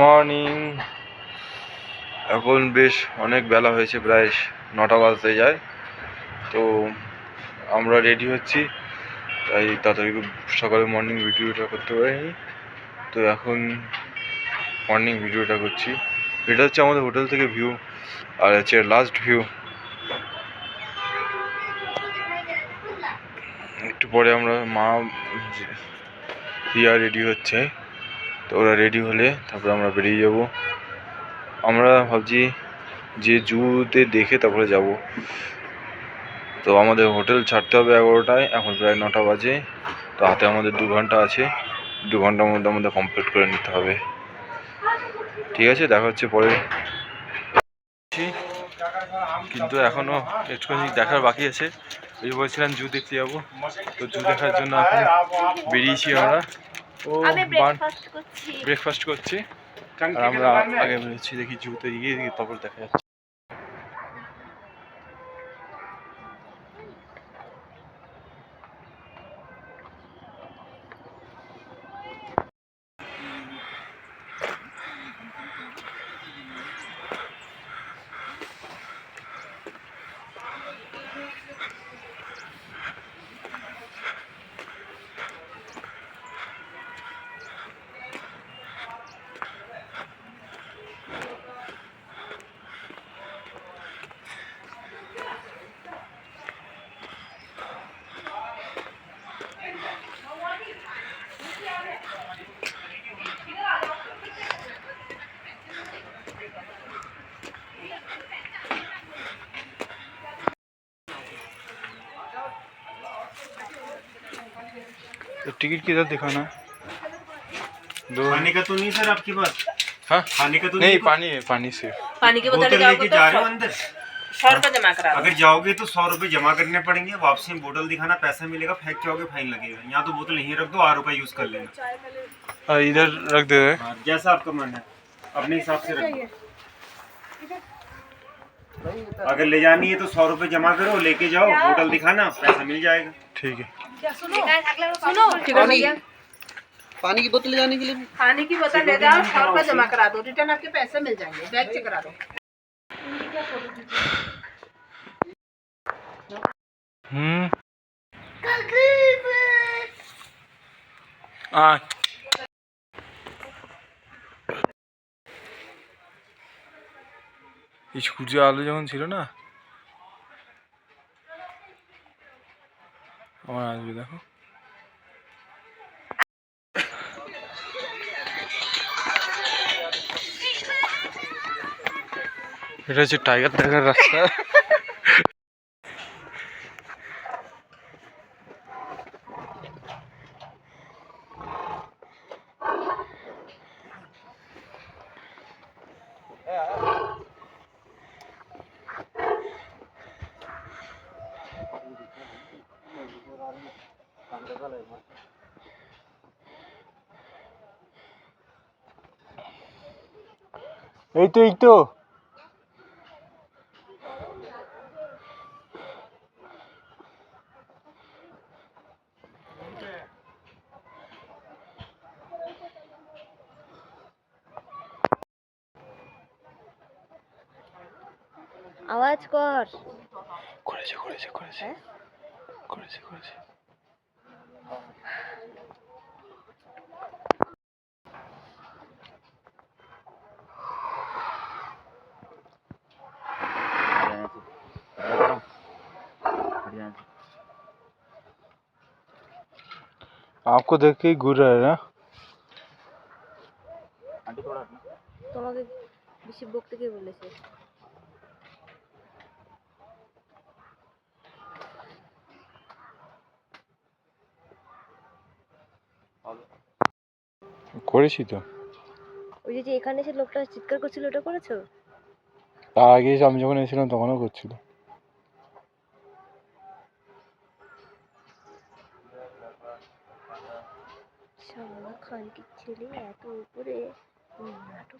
Morning. এখন বেশ অনেক বেলা হয়েছে, প্রায় নটা বাজতে যায়। তো আমরা রেডি হচ্ছি। তাই তাড়াতাড়ি সকালে মর্নিং ভিডিওটা করতে পারিনি। তো এখন মর্নিং ভিডিওটা করছি। এটা হচ্ছে আমাদের হোটেল থেকে ভিউ আর হচ্ছে লাস্ট ভিউ একটু পরে আমরা মা রিয়া রেডি হচ্ছে। তো ওরা রেডি হলে তারপরে আমরা বেরিয়ে যাব। আমরা ভাবছি যে জুতে দেখে তারপরে যাব। তো আমাদের হোটেল ছাড়তে হবে এগারোটায়, এখন প্রায় নটা বাজে। তো হাতে আমাদের দু ঘণ্টা আছে। দু ঘণ্টার মধ্যে আমাদের কমপ্লিট করে নিতে হবে। ঠিক আছে, দেখা হচ্ছে পরে। কিন্তু এখনও একটুখানি দেখার বাকি আছে। এই বলছিলাম, জু দেখতে যাব। তো জু দেখার জন্য এখন বেরিয়েছি আমরা। ও আমি ব্রেকফাস্ট করছি। ব্রেকফাস্ট করছি। আর আমরা আগে বেরোচ্ছি দেখি জুতে গিয়ে দেখি তারপর দেখা যাচ্ছে। तो टिकट किधर दिखाना दो खाने का तो नहीं सर आपके पास? हाँ? खाने का तो नहीं नहीं पानी है पानी से पानी की बोतल लेके तो जा रहे हो अंदर? सौ रुपये जमा करा अगर जाओगे तो सौ रुपए जमा करने पड़ेंगे वापसी में बोतल दिखाना पैसा मिलेगा फेंक के आओगे फाइन लगेगा। यहाँ तो बोतल यहीं रख दो आर रुपए यूज़ कर लेना। इधर रख दे रहे हाँ, जैसा आपका मन है अपने हिसाब से रख अगर ले जानी है तो सौ रुपए जमा करो लेके जाओ बोतल दिखाना पैसा मिल जाएगा। ठीक है। पानी की बोतल ले जाने के लिए भी पानी की बोतल ले जाओ सौ रुपये जमा करा दो रिटर्न आपके पैसे मिल जाएंगे बैग चेक करा दो हम्म आ এই সূর্য আলো যখন ছিল না আসবে দেখো। এটা হচ্ছে টাইগার দেখার রাস্তা। এই তো এই তো। আওয়াজ কর। করেছে করেছে করেছে। করেছে आपको देख के ही घूर रहा है ना তোমাকে বেশি বকতে কে বলেছে করেছি তো ওই যে যে এখানে এসে লোকটা চিৎকার করছিল ওটা করেছো তার আগে আমি যখন এসেছিলাম তখনও করছিল তুমি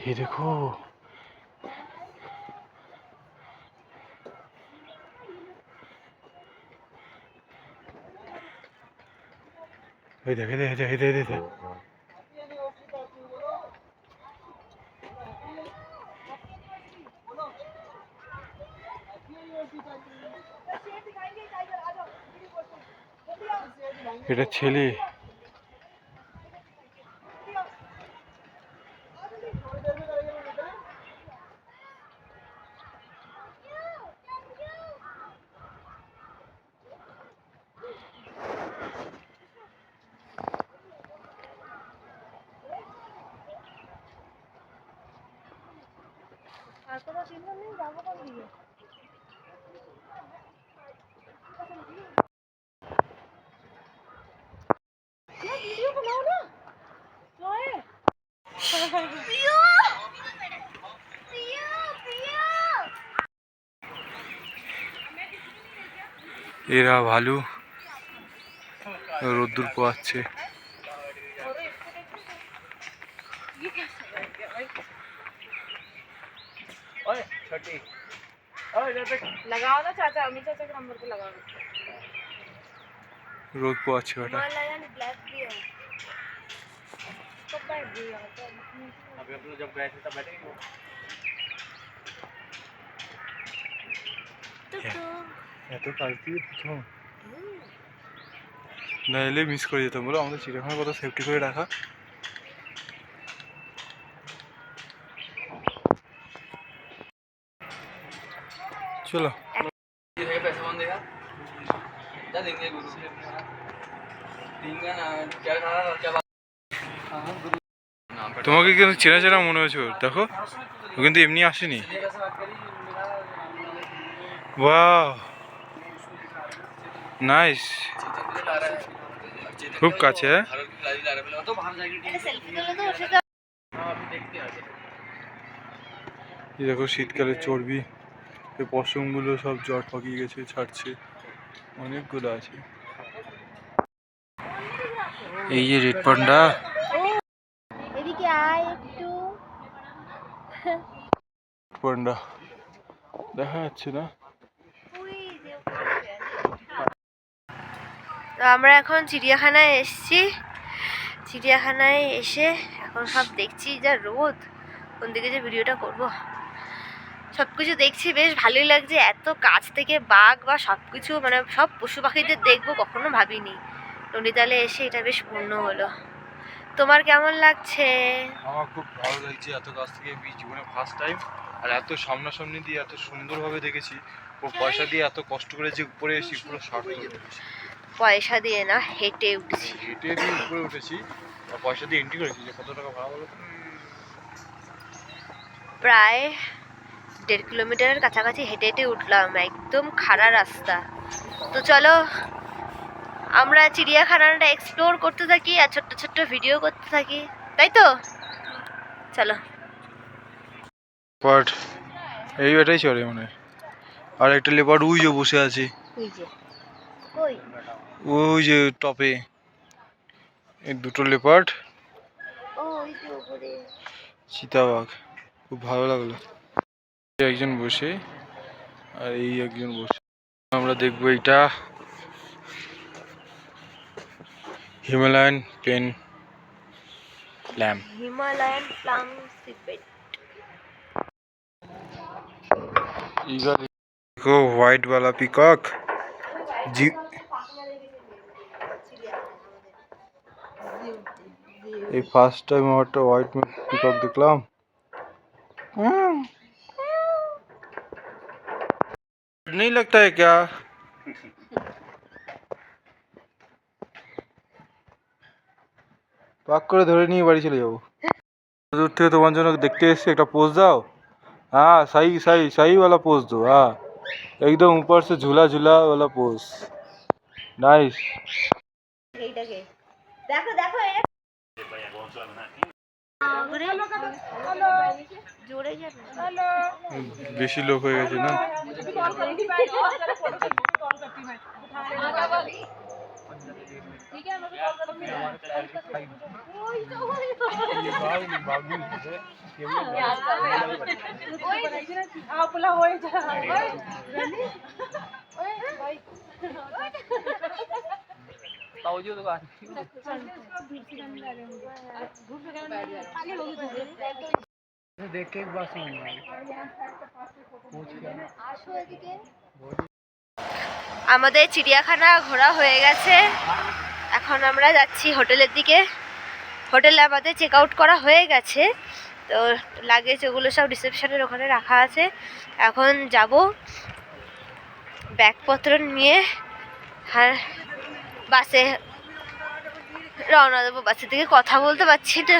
ये देखो এই দেখ এই দেখ এই দেখ এই দেখ এই দেখ এটা ছেলে আর কোনো চিন্তা নেই যাব কোন দিকে? ভিডিও বানাও না। জয়ে। এরা ভালো রোদ্দুর পোয়াচ্ছে लगाओ ना चाचा अमित चाचा के नंबर पे लगाओ রোদ পোয়াচ্ছে ওটা হিমালয়ান ব্ল্যাক বিয়ার कब बैठ गई यहाँ पे अभी हम लोग जब गए थे तब बैठे ही এত কাছ দিয়ে প্রথম না এলে মিস করে যেতাম বলো আমাদের চিড়িয়াখানা কত সেফটি করে রাখা চলো। তোমাকে কিন্তু চেনা চেনা মনে হয়েছে ওর, দেখো। ও কিন্তু এমনি আসেনি। ওয়াও নাইস খুব কাছে হ্যাঁ? দেখো শীতকালে চর্বি। এই পশমগুলো সব জট পাকিয়ে গেছে ছাড়ছে। অনেকগুলো আছে। এই যে রেড পান্ডা। এদিকে আয় একটু। পান্ডা। দেখা যাচ্ছে না। তো আমরা এখন চিড়িয়াখানায় এসেছি। চিড়িয়াখানায় এসে এখন সব দেখছি যা রোদ। কোন দিকে যে ভিডিওটা করব? সব কিছু দেখছি বেশ ভালোই লাগছে। এত কাছ থেকে বাঘ বা সব কিছু মানে সব পশু পাখিদের দেখব কখনো ভাবিনি। নদীতালে এসে এটা বেশ পূর্ণ হলো। তোমার কেমন লাগছে? আমার খুব ভালো লাগছে এত কাছ থেকে বি জীবনে ফার্স্ট টাইম আর এত সামনাসামনি দিয়ে এত সুন্দরভাবে দেখেছি। ও পয়সা দিয়ে এত কষ্ট করে যে উপরে এসেছি পুরো সার্থক পয়সা দিয়ে না হেঁটে উঠেছি। হেঁটে দিয়ে উপরে উঠেছি আর পয়সা দিয়ে এন্ট্রি করেছি যে কত টাকা ভাড়া বলো প্রায় দেড় কিলোমিটারের কাছাকাছি হেঁটে হেঁটে উঠলাম একদম খাড়া রাস্তা। তো চলো আমরা চিড়িয়াখানাটা এক্সপ্লোর করতে থাকি আর ছোট্ট ছোট্ট ভিডিও করতে থাকি। তাই তো? চলো। বাট এই এটাই চলে মনে আর একটা লেপার্ড ওই যে বসে আছে। ওই যে। টপে এই দুটো লেপার্ড চিতাবাঘ। খুব ভালো লাগল। একজন বসে আর এই একজন বসে আমরা দেখবো এইটা Himalayan pen lamp Himalayan plum সিপেট इधर देखो व्हाइट वाला पिकॉक जी এই ফার্স্ট টাইম একটা হোয়াইট পিকক দেখলাম नहीं लगता है क्या পাক করে ধরে নিয়ে বাড়ি চলে যাবো দূর থেকে তোমার জন্য দেখতে এসছি একটা পোজ দাও हाँ सही सही सही वाला पोज दो हाँ एकदम ऊपर से झूला झूला वाला पोज नाइस এইটাকে দেখো বেশি লোক হয়ে গেছে না आपला होय जा पाऊजी दुकान देख के एक बार समझ में आई पूछ के আমাদের চিড়িয়াখানা ঘোরা হয়ে গেছে এখন আমরা যাচ্ছি হোটেলের দিকে হোটেলে আমাদের চেক আউট করা হয়ে গেছে তো লাগেজ ওগুলো সব রিসেপশনের ওখানে রাখা আছে এখন যাব ব্যাগপত্র নিয়ে আর বাসে রওনা দেবো বাসের থেকে কথা বলতে পারছি না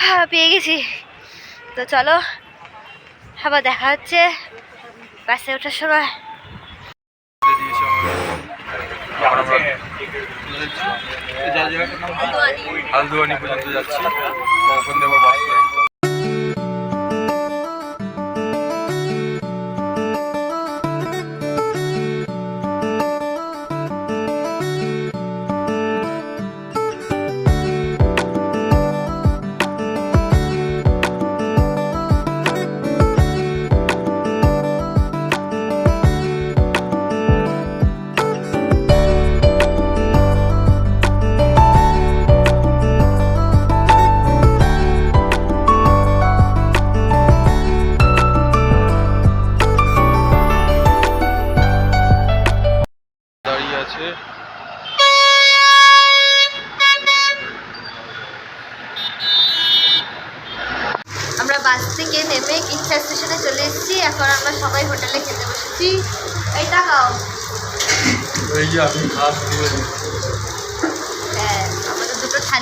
হ্যাঁ পেয়ে গেছি তো চলো আবার দেখা হচ্ছে বাসে ওঠার সময়। হালদুয়ানি। পর্যন্ত যাচ্ছি। ওখান দেবো বাস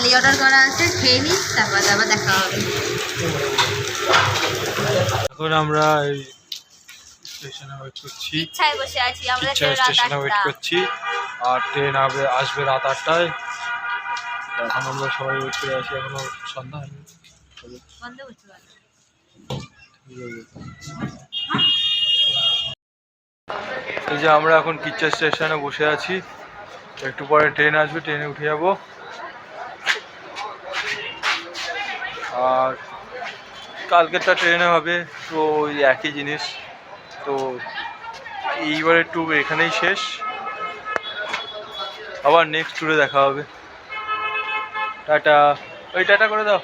থালি অর্ডার করা আছে খেয়ে নিই তারপর আবার দেখা হবে। এখন আমরা এই স্টেশনে ওয়েট করছি। ইচ্ছায় বসে আছি আমরা স্টেশনে ওয়েট করছি। আর ট্রেন আসবে আসবে রাত আটটায়। এখন আমরা সবাই ওয়েট করে আছি এখনও সন্ধ্যা হয়নি। এই যে আমরা এখন কিচ্ছা স্টেশনে বসে আছি। একটু পরে ট্রেন আসবে ট্রেনে উঠে যাব। আর কালকেরটা ট্রেনে হবে, তো ওই একই জিনিস। তো এইবারের ট্যুর এখানেই শেষ। আবার নেক্সট ট্যুরে দেখা হবে। টাটা। ওই টাটা করে দাও।